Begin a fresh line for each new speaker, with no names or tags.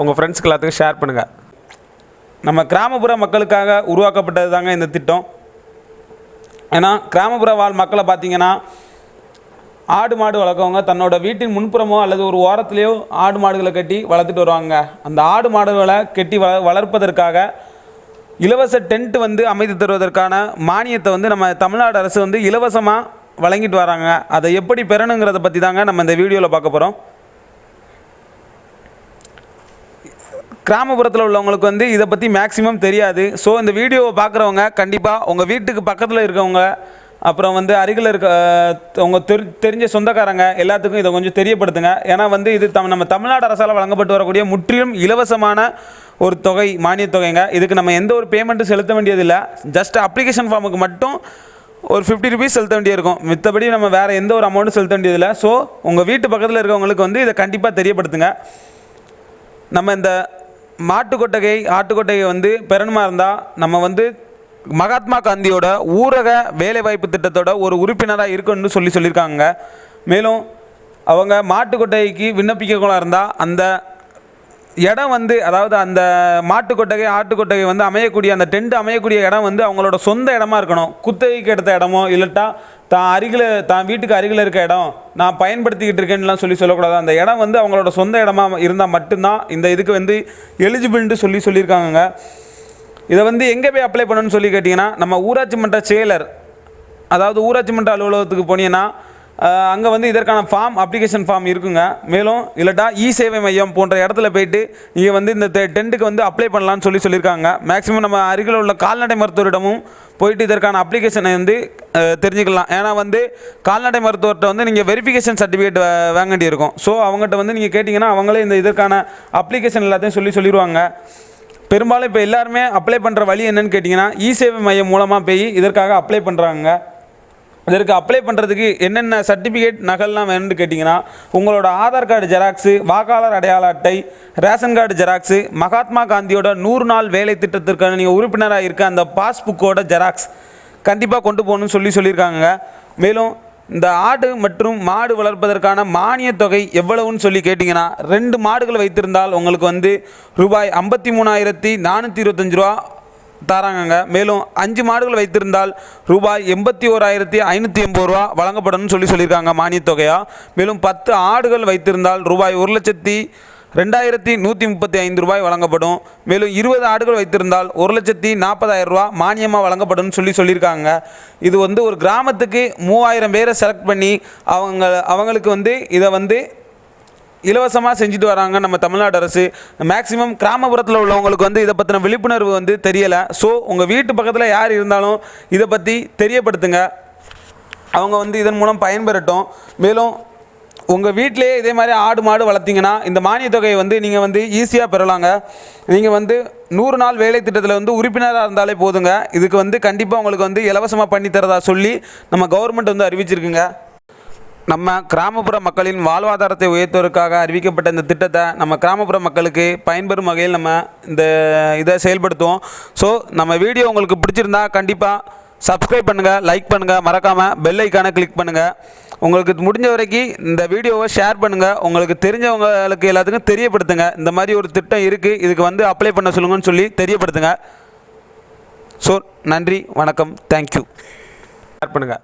உங்கள் ஃப்ரெண்ட்ஸ்க்கு எல்லாத்துக்கும் ஷேர் பண்ணுங்கள் நம்ம கிராமப்புற மக்களுக்காக உருவாக்கப்பட்டது தாங்க இந்த திட்டம். ஏன்னா கிராமப்புற வாழ் மக்களை பார்த்தீங்கன்னா ஆடு மாடு வளர்க்கவங்க தன்னோட வீட்டின் முன்புறமோ அல்லது ஒரு ஓரத்துலேயோ ஆடு மாடுகளை கட்டி வளர்த்துட்டு வருவாங்க. அந்த ஆடு மாடுகளை கட்டி வள வளர்ப்பதற்காக இலவச டென்ட் வந்து அமைத்து தருவதற்கான மானியத்தை வந்து நம்ம தமிழ்நாடு அரசு வந்து இலவசமாக வழங்கிட்டு வராங்க. அதை எப்படி பெறணுங்கிறத பற்றி தாங்க நம்ம இந்த வீடியோவில் பார்க்க போகிறோம் கிராமப்புறத்தில் உள்ளவங்களுக்கு வந்து இதை பற்றி மேக்ஸிமம் தெரியாது. ஸோ இந்த வீடியோவை பார்க்குறவங்க கண்டிப்பாக உங்கள் வீட்டுக்கு பக்கத்தில் இருக்கவங்க அப்புறம் வந்து அருகில் இருக்க உங்கள் தெரி தெரிஞ்ச சொந்தக்காரங்க எல்லாத்துக்கும் இதை கொஞ்சம் தெரியப்படுத்துங்க. ஏன்னா வந்து இது தம் நம்ம தமிழ்நாடு அரசால் வழங்கப்பட்டு வரக்கூடிய முற்றிலும் இலவசமான ஒரு தொகை மானியத் தொகைங்க. இதுக்கு நம்ம எந்த ஒரு பேமெண்ட்டும் செலுத்த வேண்டியதில்லை. ஜஸ்ட் அப்ளிகேஷன் ஃபார்முக்கு மட்டும் ஒரு ஃபிஃப்டி ருபீஸ் செலுத்த வேண்டியிருக்கும். மித்தபடி நம்ம வேறு எந்த ஒரு அமௌண்ட்டும் செலுத்த வேண்டியதில்லை. ஸோ உங்கள் வீட்டு பக்கத்தில் இருக்கவங்களுக்கு வந்து இதை கண்டிப்பாக தெரியப்படுத்துங்க. நம்ம இந்த மாட்டுக்கொட்டகை ஆட்டுக்கொட்டகை வந்து பெறணுமா இருந்தால் நம்ம வந்து மகாத்மா காந்தியோட ஊரக வேலைவாய்ப்பு திட்டத்தோட ஒரு உறுப்பினராக இருக்கணும்னு சொல்லி சொல்லியிருக்காங்க. மேலும் அவங்க மாட்டுக்கொட்டைக்கு கொட்டகைக்கு இருந்தால் அந்த இடம் வந்து அதாவது அந்த மாட்டு கொட்டகை ஆட்டு கொட்டகை வந்து அமையக்கூடிய அந்த டென்ட் அமையக்கூடிய இடம் வந்து அவங்களோட சொந்த இடமா இருக்கணும். குத்தகைக்கு எடுத்த இடமோ இல்லட்டா தான் அருகில் தான் வீட்டுக்கு அருகில் இருக்க இடம் நான் பயன்படுத்திக்கிட்டு இருக்கேன்னுலாம் சொல்லி சொல்லக்கூடாது. அந்த இடம் வந்து அவங்களோட சொந்த இடமா இருந்தால் மட்டும்தான் இந்த இதுக்கு வந்து எலிஜிபிள்னு சொல்லி சொல்லியிருக்காங்க இதை வந்து எங்கே போய் அப்ளை பண்ணணும்னு சொல்லி கேட்டிங்கன்னா நம்ம ஊராட்சி மன்ற செயலர் அதாவது ஊராட்சி மன்ற அலுவலகத்துக்கு போனீங்கன்னா அங்கே வந்து இதற்கான ஃபார்ம் அப்ளிகேஷன் ஃபார்ம் இருக்குங்க. மேலும் இல்லட்டா இ சேவை மையம் போன்ற இடத்துல போயிட்டு நீங்கள் வந்து இந்த டெ- டென்ட்டுக்கு வந்து அப்ளை பண்ணலான்னு சொல்லி சொல்லியிருக்காங்க. மேக்ஸிமம் நம்ம அருகில் உள்ள கால்நடை மருத்துவரிடமும் போயிட்டு இதற்கான அப்ளிகேஷனை வந்து தெரிஞ்சுக்கலாம். ஏன்னா வந்து கால்நடை மருத்துவர்கிட்ட வந்து நீங்கள் வெரிஃபிகேஷன் சர்டிஃபிகேட் வாங்க வேண்டியிருக்கும் ஸோ அவங்ககிட்ட வந்து நீங்கள் கேட்டிங்கன்னா அவங்களே இந்த இதற்கான அப்ளிகேஷன் எல்லாத்தையும் சொல்லி சொல்லிடுவாங்க பெரும்பாலும் இப்போ எல்லாருமே அப்ளை பண்ணுற வழி என்னன்னு கேட்டிங்கன்னா இ சேவை மையம் மூலமாக போய் இதற்காக அப்ளை பண்ணுறாங்க இதற்கு அப்ளை பண்ணுறதுக்கு என்னென்ன சர்டிஃபிகேட் நகல்லாம் வேணும்னு கேட்டிங்கன்னா உங்களோட ஆதார் கார்டு ஜெராக்ஸு வாக்காளர் அடையாள அட்டை ரேஷன் கார்டு ஜெராக்ஸு மகாத்மா காந்தியோட நூறு நாள் வேலை திட்டத்திற்கான நீங்கள் உறுப்பினராக இருக்க அந்த பாஸ்புக்கோட ஜெராக்ஸ் கண்டிப்பாக கொண்டு போகணும்னு சொல்லி சொல்லியிருக்காங்க மேலும் இந்த ஆடு மற்றும் மாடு வளர்ப்பதற்கான மானியத் தொகை எவ்வளவுன்னு சொல்லி கேட்டிங்கன்னா ரெண்டு மாடுகள் வைத்திருந்தால் உங்களுக்கு வந்து ரூபாய் ஐம்பத்தி மூணாயிரத்தி நானூற்றி இருபத்தஞ்சு ரூபா தராங்கங்க. மேலும் அஞ்சு மாடுகள் வைத்திருந்தால் ரூபாய் எண்பத்தி ஓராயிரத்தி ஐநூற்றி எண்பது ரூபா வழங்கப்படும்னு சொல்லி சொல்லியிருக்காங்க மானியத் தொகையாக மேலும் பத்து ஆடுகள் வைத்திருந்தால் ரூபாய் ஒரு லட்சத்தி ரெண்டாயிரத்தி நூற்றி முப்பத்தி ஐந்து ரூபாய் வழங்கப்படும். மேலும் இருபது ஆடுகள் வைத்திருந்தால் ஒரு லட்சத்தி நாற்பதாயிரம் ரூபா மானியமாக வழங்கப்படும்னு சொல்லி சொல்லியிருக்காங்க. இது வந்து ஒரு கிராமத்துக்கு மூவாயிரம் பேரை செலக்ட் பண்ணி அவங்க அவங்களுக்கு வந்து இதை வந்து இலவசமாக செஞ்சுட்டு வராங்க நம்ம தமிழ்நாடு அரசு. மேக்ஸிமம் கிராமப்புறத்தில் உள்ளவங்களுக்கு வந்து இதை பற்றின விழிப்புணர்வு வந்து தெரியலை. ஸோ உங்கள் வீட்டு பக்கத்தில் யார் இருந்தாலும் இதை பற்றி தெரியப்படுத்துங்க. அவங்க வந்து இதன் மூலம் பயன்பெறட்டும். மேலும் உங்கள் வீட்டிலேயே இதே மாதிரி ஆடு மாடு வளர்த்திங்கன்னா இந்த மானியத் தொகையை வந்து நீங்கள் வந்து ஈஸியாக பெறலாங்க. நீங்கள் வந்து நூறு நாள் வேலை திட்டத்தில் வந்து உறுப்பினராக இருந்தாலே போதுங்க. இதுக்கு வந்து கண்டிப்பாக உங்களுக்கு வந்து இலவசமாக பண்ணி தரதா சொல்லி நம்ம கவர்மெண்ட் வந்து அறிவிச்சிருக்குங்க. நம்ம கிராமப்புற மக்களின் வாழ்வாதாரத்தை உயர்த்துவதற்காக அறிவிக்கப்பட்ட இந்த திட்டத்தை நம்ம கிராமப்புற மக்களுக்கு பயன்பெறும் வகையில் நம்ம இந்த இதை செயல்படுத்துவோம். ஸோ நம்ம வீடியோ உங்களுக்கு பிடிச்சிருந்தா கண்டிப்பாக சப்ஸ்கிரைப் பண்ணுங்கள் லைக் பண்ணுங்கள் மறக்காமல் பெல் ஐக்கானை கிளிக் பண்ணுங்கள் உங்களுக்கு முடிஞ்ச வரைக்கும் இந்த வீடியோவை ஷேர் பண்ணுங்கள் உங்களுக்கு தெரிஞ்சவங்களுக்கு எல்லாத்துக்கும் தெரியப்படுத்துங்க. இந்த மாதிரி ஒரு திட்டம் இருக்குது இதுக்கு வந்து அப்ளை பண்ண சொல்லுங்கன்னு சொல்லி தெரியப்படுத்துங்க. ஸோ நன்றி வணக்கம். தேங்க்யூ ஷேர் பண்ணுங்கள்